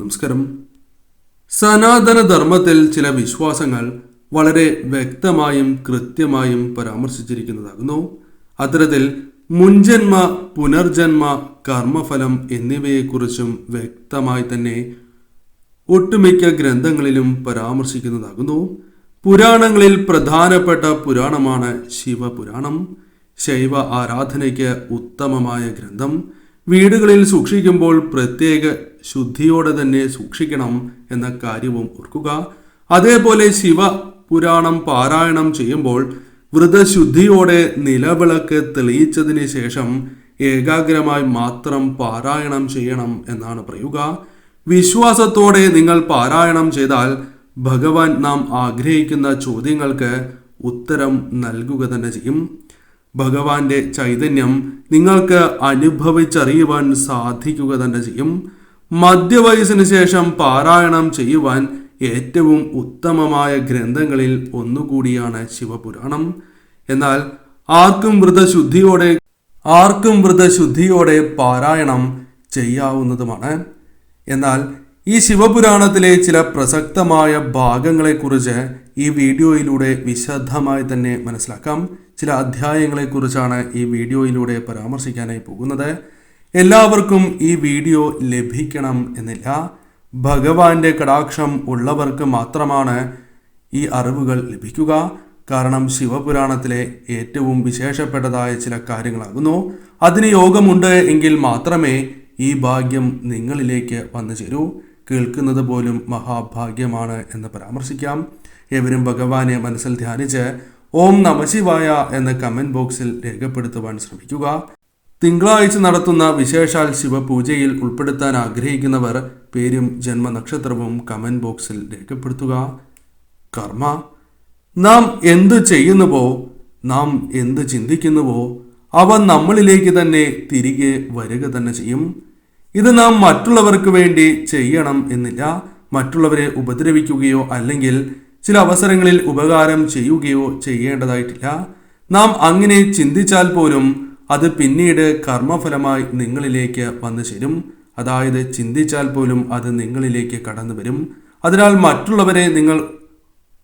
നമസ്കാരം. സനാതനധർമ്മത്തിൽ ചില വിശ്വാസങ്ങൾ വളരെ വ്യക്തമായും കൃത്യമായും പരാമർശിച്ചിരിക്കുന്നതാകുന്നു. അത്തരത്തിൽ മുൻജന്മ പുനർജന്മ കർമ്മഫലം എന്നിവയെക്കുറിച്ചും വ്യക്തമായി തന്നെ ഒട്ടുമിക്ക ഗ്രന്ഥങ്ങളിലും പരാമർശിക്കുന്നതാകുന്നു. പുരാണങ്ങളിൽ പ്രധാനപ്പെട്ട പുരാണമാണ് ശിവപുരാണം. ശൈവ ആരാധനയ്ക്ക് ഉത്തമമായ ഗ്രന്ഥം. വീടുകളിൽ സൂക്ഷിക്കുമ്പോൾ പ്രത്യേക ശുദ്ധിയോടെ തന്നെ സൂക്ഷിക്കണം എന്ന കാര്യവും ഓർക്കുക. അതേപോലെ ശിവ പുരാണം പാരായണം ചെയ്യുമ്പോൾ വ്രതശുദ്ധിയോടെ നിലവിളക്ക് തെളിയിച്ചതിന് ശേഷം ഏകാഗ്രമായി മാത്രം പാരായണം ചെയ്യണം എന്നാണ് പറയുക. വിശ്വാസത്തോടെ നിങ്ങൾ പാരായണം ചെയ്താൽ ഭഗവാൻ നാം ആഗ്രഹിക്കുന്ന ചോദ്യങ്ങൾക്ക് ഉത്തരം നൽകുക തന്നെ ചെയ്യും. ഭഗവാന്റെ ചൈതന്യം നിങ്ങൾക്ക് അനുഭവിച്ചറിയുവാൻ സാധിക്കുക തന്നെ ചെയ്യും. മധ്യവയസ്സിന് ശേഷം പാരായണം ചെയ്യുവാൻ ഏറ്റവും ഉത്തമമായ ഗ്രന്ഥങ്ങളിൽ ഒന്നുകൂടിയാണ് ശിവപുരാണം. എന്നാൽ ആർക്കും വ്രതശുദ്ധിയോടെ ആർക്കും വ്രതശുദ്ധിയോടെ പാരായണം ചെയ്യാവുന്നതുമാണ്. എന്നാൽ ഈ ശിവപുരാണത്തിലെ ചില പ്രസക്തമായ ഭാഗങ്ങളെക്കുറിച്ച് ഈ വീഡിയോയിലൂടെ വിശദമായി തന്നെ മനസ്സിലാക്കാം. ചില അധ്യായങ്ങളെക്കുറിച്ചാണ് ഈ വീഡിയോയിലൂടെ പരാമർശിക്കാനായി പോകുന്നത്. എല്ലാവർക്കും ഈ വീഡിയോ ലഭിക്കണം എന്നില്ല. ഭഗവാന്റെ കടാക്ഷം ഉള്ളവർക്ക് മാത്രമാണ് ഈ അറിവുകൾ ലഭിക്കുക. കാരണം ശിവപുരാണത്തിലെ ഏറ്റവും വിശേഷപ്പെട്ടതായ ചില കാര്യങ്ങളാകുന്നു. അതിന് യോഗമുണ്ട് എങ്കിൽ മാത്രമേ ഈ ഭാഗ്യം നിങ്ങളിലേക്ക് വന്നു ചേരൂ കേൾക്കുന്നത് പോലും മഹാഭാഗ്യമാണ് എന്ന് പരാമർശിക്കാം. ഏവരും ഭഗവാനെ മനസ്സിൽ ധ്യാനിച്ച് ഓം നമശിവായ എന്ന കമന്റ് ബോക്സിൽ രേഖപ്പെടുത്തുവാൻ ശ്രമിക്കുക. തിങ്കളാഴ്ച നടത്തുന്ന വിശേഷാൽ ശിവപൂജയിൽ ഉൾപ്പെടുത്താൻ ആഗ്രഹിക്കുന്നവർ പേരും ജന്മനക്ഷത്രവും കമന്റ് ബോക്സിൽ രേഖപ്പെടുത്തുക. കർമ്മ നാം എന്തു ചെയ്യുന്നുവോ നാം എന്ത് ചിന്തിക്കുന്നുവോ അവ നമ്മളിലേക്ക് തന്നെ തിരികെ വരിക തന്നെ ചെയ്യും. ഇത് നാം മറ്റുള്ളവർക്ക് വേണ്ടി ചെയ്യണം എന്നില്ല. മറ്റുള്ളവരെ ഉപദ്രവിക്കുകയോ അല്ലെങ്കിൽ ചില അവസരങ്ങളിൽ ഉപകാരം ചെയ്യുകയോ ചെയ്യേണ്ടതായിട്ടില്ല. നാം അങ്ങനെ ചിന്തിച്ചാൽ പോലും അത് പിന്നീട് കർമ്മഫലമായി നിങ്ങളിലേക്ക് വന്നു ചേരും. അതായത് ചിന്തിച്ചാൽ പോലും അത് നിങ്ങളിലേക്ക് കടന്നു വരും. അതിനാൽ മറ്റുള്ളവരെ നിങ്ങൾ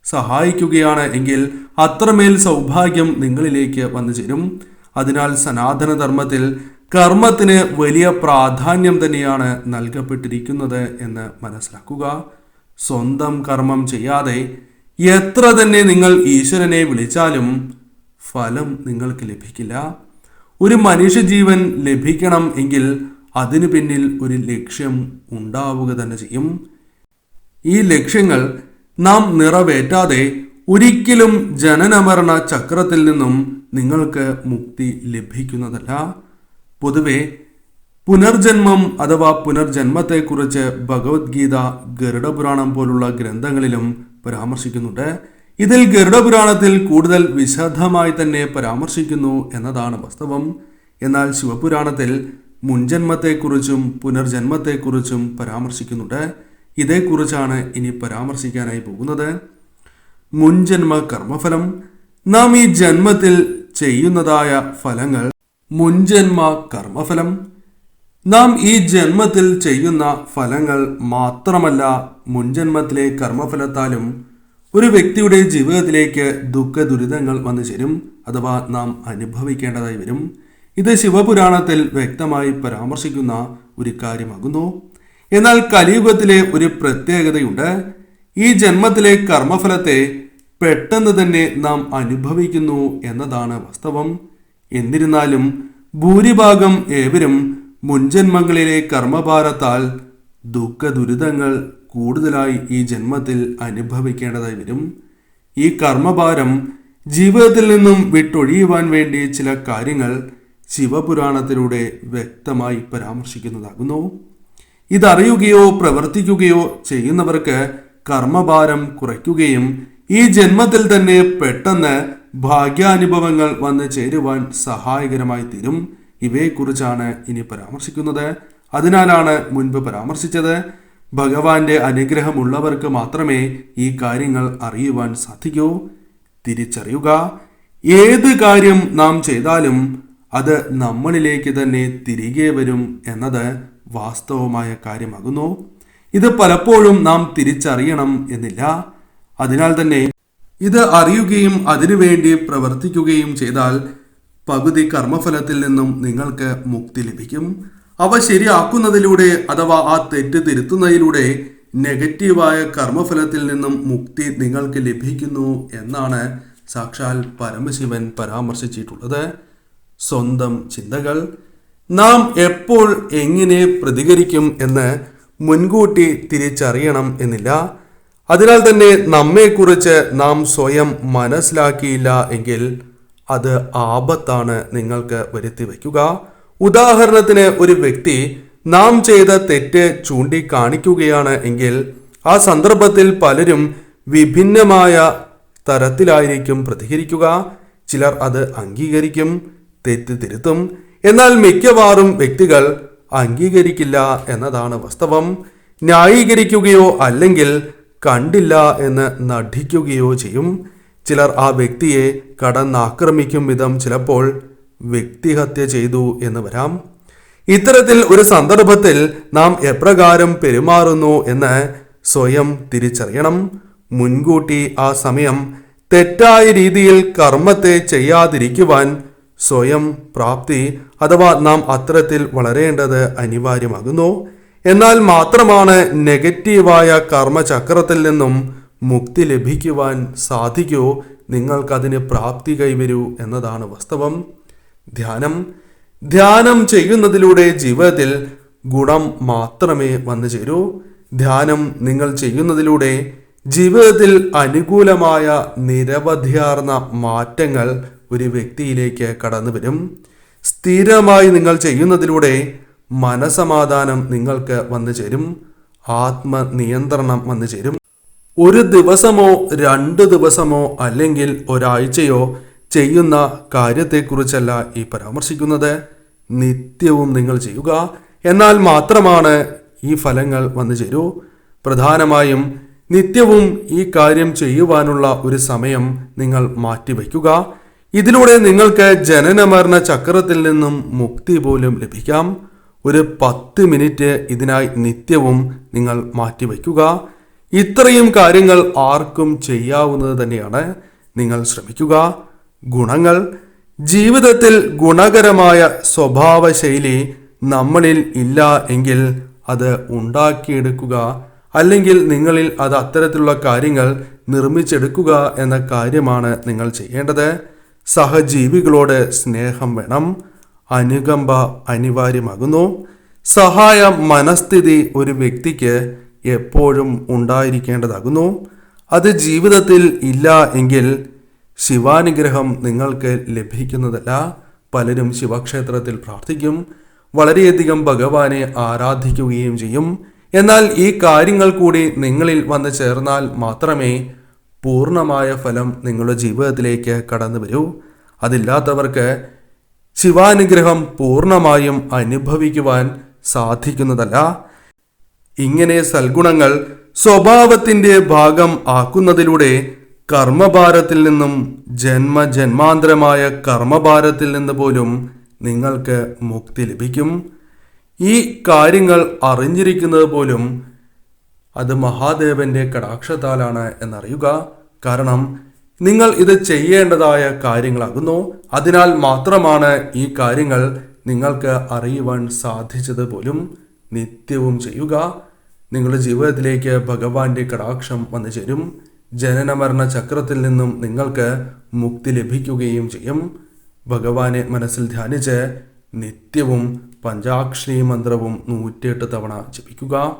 സഹായിക്കുകയാണ് എങ്കിൽ അത്രമേൽ സൗഭാഗ്യം നിങ്ങളിലേക്ക് വന്നു ചേരും. അതിനാൽ സനാതനധർമ്മത്തിൽ കർമ്മത്തിന് വലിയ പ്രാധാന്യം തന്നെയാണ് നൽകപ്പെട്ടിരിക്കുന്നത് എന്ന് മനസ്സിലാക്കുക. സ്വന്തം കർമ്മം ചെയ്യാതെ എത്ര തന്നെ നിങ്ങൾ ഈശ്വരനെ വിളിച്ചാലും ഫലം നിങ്ങൾക്ക് ലഭിക്കില്ല. ഒരു മനുഷ്യജീവൻ ലഭിക്കണം എങ്കിൽ അതിനു പിന്നിൽ ഒരു ലക്ഷ്യം ഉണ്ടാവുക തന്നെ ചെയ്യും. ഈ ലക്ഷ്യങ്ങൾ നാം നിറവേറ്റാതെ ഒരിക്കലും ജനനമരണ ചക്രത്തിൽ നിന്നും നിങ്ങൾക്ക് മുക്തി ലഭിക്കുന്നതല്ല. പൊതുവെ പുനർജന്മം അഥവാ പുനർജന്മത്തെക്കുറിച്ച് ഭഗവത്ഗീത ഗരുഡപുരാണം പോലുള്ള ഗ്രന്ഥങ്ങളിലും പരാമർശിക്കുന്നുണ്ട്. ഇതിൽ ഗരുഡപുരാണത്തിൽ കൂടുതൽ വിശദമായി തന്നെ പരാമർശിക്കുന്നു എന്നതാണ് വാസ്തവം. എന്നാൽ ശിവപുരാണത്തിൽ മുൻജന്മത്തെക്കുറിച്ചും പുനർജന്മത്തെക്കുറിച്ചും പരാമർശിക്കുന്നുണ്ട്. ഇതേക്കുറിച്ചാണ് ഇനി പരാമർശിക്കാനായി പോകുന്നത്. മുൻജന്മ കർമ്മഫലം നാം ഈ ജന്മത്തിൽ ചെയ്യുന്നതായ ഫലങ്ങൾ മുൻജന്മ കർമ്മഫലം. നാം ഈ ജന്മത്തിൽ ചെയ്യുന്ന ഫലങ്ങൾ മാത്രമല്ല മുൻജന്മത്തിലെ കർമ്മഫലത്താലും ഒരു വ്യക്തിയുടെ ജീവിതത്തിലേക്ക് ദുഃഖ ദുരിതങ്ങൾ വന്നു ചേരും അഥവാ നാം അനുഭവിക്കേണ്ടതായി വരും. ഇത് ശിവപുരാണത്തിൽ വ്യക്തമായി പരാമർശിക്കുന്ന ഒരു കാര്യമാകുന്നു. എന്നാൽ കലിയുഗത്തിലെ ഒരു പ്രത്യേകതയുണ്ട്. ഈ ജന്മത്തിലെ കർമ്മഫലത്തെ പെട്ടെന്ന് തന്നെ നാം അനുഭവിക്കുന്നു എന്നതാണ് വാസ്തവം. എന്നിരുന്നാലും ഭൂരിഭാഗം ഏവരും മുൻജന്മങ്ങളിലെ കർമ്മഭാരത്താൽ ദുഃഖ ദുരിതങ്ങൾ കൂടുതലായി ഈ ജന്മത്തിൽ അനുഭവിക്കേണ്ടതായി വരും. ഈ കർമ്മഭാരം ജീവിതത്തിൽ നിന്നും വിട്ടൊഴിയുവാൻ വേണ്ടി ചില കാര്യങ്ങൾ ശിവപുരാണത്തിലൂടെ വ്യക്തമായി പരാമർശിക്കുന്നതാകുന്നു. ഇതറിയുകയോ പ്രവർത്തിക്കുകയോ ചെയ്യുന്നവർക്ക് കർമ്മഭാരം കുറയ്ക്കുകയും ഈ ജന്മത്തിൽ തന്നെ പെട്ടെന്ന് ഭാഗ്യാനുഭവങ്ങൾ വന്ന് ചേരുവാൻ സഹായകരമായി തീരും. ഇവയെക്കുറിച്ചാണ് ഇനി പരാമർശിക്കുന്നത്. അതിനാലാണ് മുൻപ് പരാമർശിച്ചത്. ഭഗവാന്റെ അനുഗ്രഹമുള്ളവർക്ക് മാത്രമേ ഈ കാര്യങ്ങൾ അറിയുവാൻ സാധിക്കൂ. തിരിച്ചറിയുക. ഏത് കാര്യം നാം ചെയ്താലും അത് നമ്മളിലേക്ക് തന്നെ തിരികെ വരും എന്നത് വാസ്തവമായ കാര്യമാകുന്നു. ഇത് പലപ്പോഴും നാം തിരിച്ചറിയണം എന്നില്ല. അതിനാൽ തന്നെ ഇത് അറിയുകയും അതിനുവേണ്ടി പ്രവർത്തിക്കുകയും ചെയ്താൽ പകുതി കർമ്മഫലത്തിൽ നിന്നും നിങ്ങൾക്ക് മുക്തി ലഭിക്കും. അവ ശരിയാക്കുന്നതിലൂടെ അഥവാ ആ തെറ്റ് തിരുത്തുന്നതിലൂടെ നെഗറ്റീവായ കർമ്മഫലത്തിൽ നിന്നും മുക്തി നിങ്ങൾക്ക് ലഭിക്കുന്നു എന്നാണ് സാക്ഷാൽ പരമശിവൻ പരാമർശിച്ചിട്ടുള്ളത്. സ്വന്തം ചിന്തകൾ. നാം എപ്പോൾ എങ്ങനെ പ്രതികരിക്കും എന്ന് മുൻകൂട്ടി തിരിച്ചറിയണം എന്നില്ല. അതിനാൽ തന്നെ നമ്മെക്കുറിച്ച് നാം സ്വയം മനസ്സിലാക്കിയില്ല എങ്കിൽ അത് ആപത്താണ് നിങ്ങൾക്ക് വരുത്തി വയ്ക്കുക. ഉദാഹരണത്തിന് ഒരു വ്യക്തി നാം ചെയ്ത തെറ്റ് ചൂണ്ടിക്കാണിക്കുകയാണ് എങ്കിൽ ആ സന്ദർഭത്തിൽ പലരും വിഭിന്നമായ തരത്തിലായിരിക്കും പ്രതികരിക്കുക. ചിലർ അത് അംഗീകരിക്കും തെറ്റ് തിരുത്തും. എന്നാൽ മിക്കവാറും വ്യക്തികൾ അംഗീകരിക്കില്ല എന്നതാണ് വാസ്തവം. ന്യായീകരിക്കുകയോ അല്ലെങ്കിൽ കണ്ടില്ല എന്ന് നടിക്കുകയോ ചെയ്യും. ചിലർ ആ വ്യക്തിയെ കടന്നാക്രമിക്കും വിധം ചിലപ്പോൾ വ്യക്തിഹത്യ ചെയ്തു എന്ന് വരാം. ഇത്തരത്തിൽ ഒരു സന്ദർഭത്തിൽ നാം എപ്രകാരം പെരുമാറുന്നു എന്ന് സ്വയം തിരിച്ചറിയണം. മുൻകൂട്ടി ആ സമയം തെറ്റായ രീതിയിൽ കർമ്മത്തെ ചെയ്യാതിരിക്കുവാൻ സ്വയം പ്രാപ്തി അഥവാ നാം അത്തരത്തിൽ വളരേണ്ടത് അനിവാര്യമാകുന്നു. എന്നാൽ മാത്രമാണ് നെഗറ്റീവായ കർമ്മചക്രത്തിൽ നിന്നും മുക്തി ലഭിക്കുവാൻ സാധിക്കൂ. നിങ്ങൾക്കതിന് പ്രാപ്തി കൈവരൂ എന്നതാണ് വാസ്തവം. ധ്യാനം. ധ്യാനം ചെയ്യുന്നതിലൂടെ ജീവിതത്തിൽ ഗുണം മാത്രമേ വന്നു ചേരൂ. ധ്യാനം നിങ്ങൾ ചെയ്യുന്നതിലൂടെ ജീവിതത്തിൽ അനുകൂലമായ നിരവധിയാർന്ന മാറ്റങ്ങൾ ഒരു വ്യക്തിയിലേക്ക് കടന്നു വരും സ്ഥിരമായി നിങ്ങൾ ചെയ്യുന്നതിലൂടെ മനസമാധാനം നിങ്ങൾക്ക് വന്നു ചേരും. ആത്മനിയന്ത്രണം വന്നു ചേരും. ഒരു ദിവസമോ രണ്ട് ദിവസമോ അല്ലെങ്കിൽ ഒരാഴ്ചയോ ചെയ്യുന്ന കാര്യത്തെക്കുറിച്ചല്ല ഈ പരാമർശിക്കുന്നത്. നിത്യവും നിങ്ങൾ ചെയ്യുക. എന്നാൽ മാത്രമാണ് ഈ ഫലങ്ങൾ വന്നു ചേരൂ. പ്രധാനമായും നിത്യവും ഈ കാര്യം ചെയ്യുവാനുള്ള ഒരു സമയം നിങ്ങൾ മാറ്റിവെക്കുക. ഇതിലൂടെ നിങ്ങൾക്ക് ജനനമരണ ചക്രത്തിൽ നിന്നും മുക്തി പോലും ലഭിക്കാം. ഒരു പത്ത് മിനിറ്റ് ഇതിനായി നിത്യവും നിങ്ങൾ മാറ്റിവെക്കുക ഇത്രയും കാര്യങ്ങൾ ആർക്കും ചെയ്യാവുന്നത് തന്നെയാണ് നിങ്ങൾ ശ്രമിക്കുക. ഗുണങ്ങൾ. ജീവിതത്തിൽ ഗുണകരമായ സ്വഭാവ ശൈലി നമ്മളിൽ ഇല്ല എങ്കിൽ അത് ഉണ്ടാക്കിയെടുക്കുക അല്ലെങ്കിൽ നിങ്ങളിൽ അത് അത്തരത്തിലുള്ള കാര്യങ്ങൾ നിർമ്മിച്ചെടുക്കുക എന്ന കാര്യമാണ് നിങ്ങൾ ചെയ്യേണ്ടത്. സഹജീവികളോട് സ്നേഹം വേണം. അനുകമ്പ അനിവാര്യമാകുന്നു. സഹായ മനസ്ഥിതി ഒരു വ്യക്തിക്ക് എപ്പോഴും ഉണ്ടായിരിക്കേണ്ടതാകുന്നു. അത് ജീവിതത്തിൽ ഇല്ല എങ്കിൽ ശിവാനുഗ്രഹം നിങ്ങൾക്ക് ലഭിക്കുന്നതല്ല. പലരും ശിവക്ഷേത്രത്തിൽ പ്രാർത്ഥിക്കും വളരെയധികം ഭഗവാനെ ആരാധിക്കുകയും ചെയ്യും. എന്നാൽ ഈ കാര്യങ്ങൾ കൂടി നിങ്ങളിൽ വന്നു ചേർന്നാൽ മാത്രമേ പൂർണമായ ഫലം നിങ്ങളുടെ ജീവിതത്തിലേക്ക് കടന്നു വരൂ അതില്ലാത്തവർക്ക് ശിവാനുഗ്രഹം പൂർണമായും അനുഭവിക്കുവാൻ സാധിക്കുന്നതല്ല. ഇങ്ങനെ സൽഗുണങ്ങൾ സ്വഭാവത്തിന്റെ ഭാഗം ആക്കുന്നതിലൂടെ കർമ്മഭാരത്തിൽ നിന്നും ജന്മ ജന്മാന്തരമായ കർമ്മഭാരത്തിൽ നിന്ന് പോലും നിങ്ങൾക്ക് മുക്തി ലഭിക്കും. ഈ കാര്യങ്ങൾ അറിഞ്ഞിരിക്കുന്നത് പോലും അത് മഹാദേവന്റെ കടാക്ഷത്താലാണ് എന്നറിയുക. കാരണം നിങ്ങൾ ഇത് ചെയ്യേണ്ടതായ കാര്യങ്ങളാകുന്നു. അതിനാൽ മാത്രമാണ് ഈ കാര്യങ്ങൾ നിങ്ങൾക്ക് അറിയുവാൻ സാധിച്ചത് പോലും. നിത്യവും ചെയ്യുക. നിങ്ങളുടെ ജീവിതത്തിലേക്ക് ഭഗവാന്റെ കടാക്ഷം വന്നു ചേരും. ജനനമരണ ചക്രത്തിൽ നിന്നും നിങ്ങൾക്ക് മുക്തി ലഭിക്കുകയും ചെയ്യും. ഭഗവാനെ മനസ്സിൽ ധ്യാനിച്ച് നിത്യവും പഞ്ചാക്ഷരി മന്ത്രവും നൂറ്റിയെട്ട് തവണ ജപിക്കുക.